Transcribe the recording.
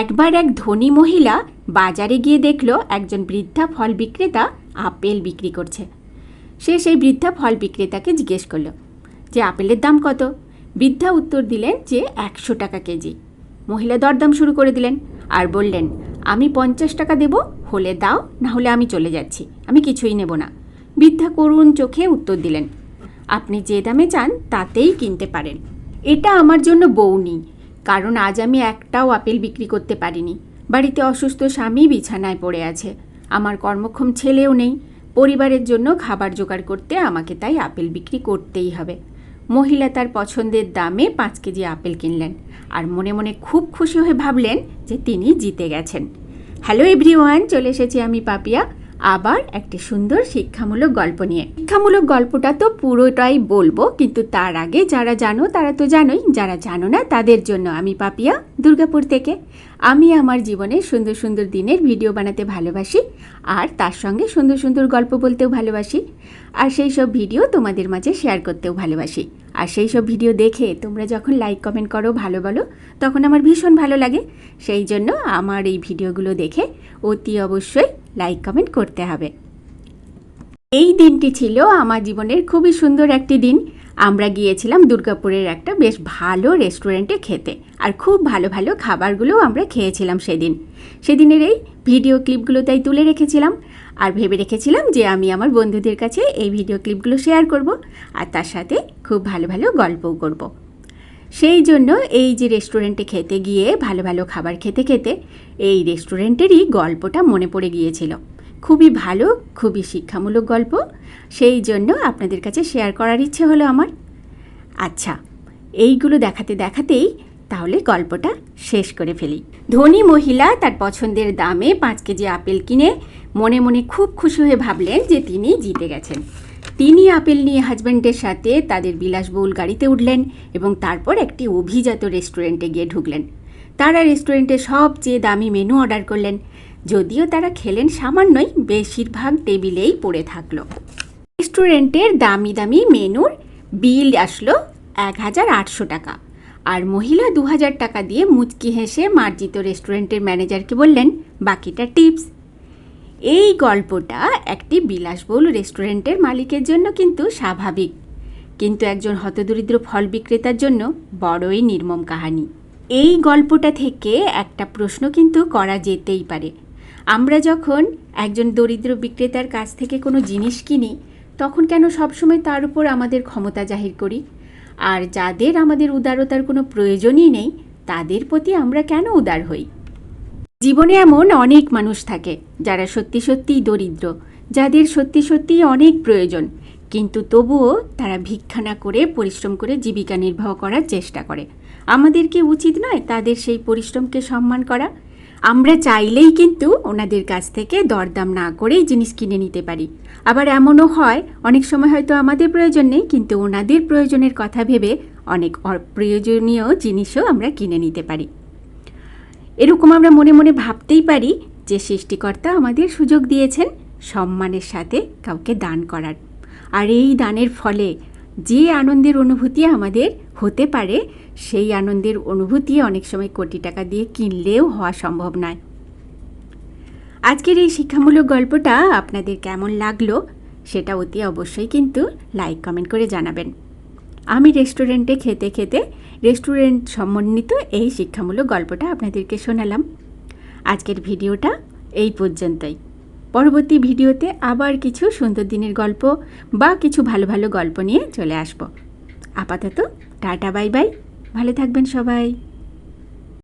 একবার এক ধনী মহিলা বাজারে গিয়ে দেখল একজন বৃদ্ধা ফল বিক্রেতা আপেল বিক্রি করছে। সে সেই বৃদ্ধা ফল বিক্রেতাকে জিজ্ঞেস করল যে, আপেলের দাম কত? বৃদ্ধা উত্তর দিলেন যে, একশো টাকা কেজি। মহিলা দরদাম শুরু করে দিলেন আর বললেন, আমি পঞ্চাশ টাকা দেব, হলে দাও, না হলে আমি চলে যাচ্ছি, আমি কিছুই নেব না। বৃদ্ধা করুণ চোখে উত্তর দিলেন, আপনি যে দামে চান, তাতেই কিনতে পারেন। এটা আমার জন্য বউনি কারণ আজ আমি একটাও আপেল বিক্রি করতে পারিনি। বাড়িতে অসুস্থ স্বামী বিছানায় পড়ে আছে। আমার কর্মক্ষম ছেলেও নেই। পরিবারের জন্য খাবার জোগাড় করতে আমাকে তাই আপেল বিক্রি করতেই হবে। মহিলা তার পছন্দের দামে পাঁচ কেজি আপেল কিনলেন আর মনে মনে খুব খুশি হয়ে ভাবলেন যে তিনি জিতে গেছেন। হ্যালো এভরিওয়ান, চলে এসেছি আমি পাপিয়া। আবার একটি সুন্দর শিক্ষামূলক গল্প নিয়ে। শিক্ষামূলক গল্পটা তো পুরোটাই বলব, কিন্তু তার আগে যারা জানো তারা তো জানোই। যারা জানো না তাদের জন্য আমি পাপিয়া দুর্গাপুর থেকে। আমি আমার জীবনে সুন্দর সুন্দর দিনের ভিডিও বানাতে ভালোবাসি, আর তার সঙ্গে সুন্দর সুন্দর গল্প বলতেও ভালোবাসি, আর সেই সব ভিডিও তোমাদের মাঝে শেয়ার করতেও ভালোবাসি। আর সেই সব ভিডিও দেখে তোমরা যখন লাইক কমেন্ট করো, ভালো বলো, তখন আমার ভীষণ ভালো লাগে। সেই জন্য আমার এই ভিডিওগুলো দেখে অতি অবশ্যই লাইক, কমেন্ট করতে হবে। এই দিনটি ছিল আমার জীবনের খুবই সুন্দর একটি দিন। আমরা গিয়েছিলাম দুর্গাপুরের একটা বেশ ভালো রেস্টুরেন্টে খেতে আর খুব ভালো ভালো খাবারগুলোও আমরা খেয়েছিলাম সেদিন। সেদিনের এই ভিডিও ক্লিপগুলো তাই তুলে রেখেছিলাম আর ভেবে রেখেছিলাম যে আমি আমার বন্ধুদের কাছে এই ভিডিও ক্লিপগুলো শেয়ার করব আর তার সাথে খুব ভালো ভালো গল্পও করব। সেই জন্য এই যে রেস্টুরেন্টে খেতে গিয়ে ভালো ভালো খাবার খেতে খেতে এই রেস্টুরেন্টেরই গল্পটা মনে পড়ে গিয়েছিল। খুবই ভালো, খুবই শিক্ষামূলক গল্প। সেই জন্য আপনাদের কাছে শেয়ার করার ইচ্ছে হলো আমার। আচ্ছা এইগুলো দেখাতে দেখাতেই তাহলে গল্পটা শেষ করে ফেলি। ধনী মহিলা তার পছন্দের দামে পাঁচ কেজি আপেল কিনে মনে মনে খুব খুশি হয়ে ভাবলেন যে তিনি জিতে গেছেন। তিনি আপেল নিয়ে হাজব্যান্ডের সাথে তাদের বিলাসবহুল গাড়িতে উঠলেন এবং তারপর একটি অভিজাত রেস্টুরেন্টে গিয়ে ঢুকলেন। তারা রেস্টুরেন্টে সবচেয়ে দামি মেনু অর্ডার করলেন, যদিও তারা খেলেন সামান্যই বেশিরভাগ টেবিলেই পড়ে থাকল। রেস্টুরেন্টের দামি দামি মেনুর বিল আসলো এক হাজার আটশো টাকা, আর মহিলা দু হাজার টাকা দিয়ে মুচকি হেসে মার্জিত রেস্টুরেন্টের ম্যানেজারকে বললেন, বাকিটা টিপস। এই গল্পটা একটি বিলাসবহুল রেস্টুরেন্টের মালিকের জন্য কিন্তু স্বাভাবিক। কিন্তু একজন হতদরিদ্র ফল বিক্রেতার জন্য বড়ই নির্মম কাহিনী। এই গল্পটা থেকে একটা প্রশ্ন কিন্তু করা যেতেই পারে। আমরা যখন একজন দরিদ্র বিক্রেতার কাছ থেকে কোনো জিনিস কিনি, তখন কেন সবসময় তার উপর আমাদের ক্ষমতা জাহির করি? আর যাদের আমাদের উদারতার কোনো প্রয়োজনই নেই, তাদের প্রতি আমরা কেন উদার হই? জীবনে এমন অনেক মানুষ থাকে যারা সত্যি সত্যিই দরিদ্র, যাদের সত্যি সত্যিই অনেক প্রয়োজন। কিন্তু তবুও তারা ভিক্ষা না করে পরিশ্রম করে জীবিকা নির্বাহ করার চেষ্টা করে। আমাদের কি উচিত নয় তাদের সেই পরিশ্রমকে সম্মান করা? আমরা চাইলেই কিন্তু ওনাদের কাছ থেকে দরদাম না করেই জিনিস কিনে নিতে পারি। আবার এমনও হয়, অনেক সময় হয়তো আমাদের প্রয়োজন নেই, কিন্তু ওনাদের প্রয়োজনের কথা ভেবে অনেক অপ্রয়োজনীয় জিনিসও আমরা কিনে নিতে পারি। এরকম আমরা মনে মনে ভাবতেই পারি যে সৃষ্টিকর্তা আমাদের সুযোগ দিয়েছেন সম্মানের সাথে কাউকে দান করার। আর এই দানের ফলে যে আনন্দের অনুভূতি আমাদের হতে পারে, সেই আনন্দের অনুভূতি অনেক সময় কোটি টাকা দিয়ে কিনলেও হওয়া সম্ভব নয়। আজকের এই শিক্ষামূলক গল্পটা আপনাদের কেমন লাগল, সেটা অতি অবশ্যই কিন্তু লাইক কমেন্ট করে জানাবেন। আমি রেস্টুরেন্টে খেতে খেতে রেস্টুরেন্ট সমন্বিত এই শিক্ষামূলক গল্পটা আপনাদেরকে শোনালাম। আজকের ভিডিওটা এই পর্যন্তই। পরবর্তী ভিডিওতে আবার কিছু সুন্দর দিনের গল্প বা কিছু ভালো ভালো গল্প নিয়ে চলে আসব। আপাতত টাটা, বাই বাই। ভালো থাকবেন সবাই।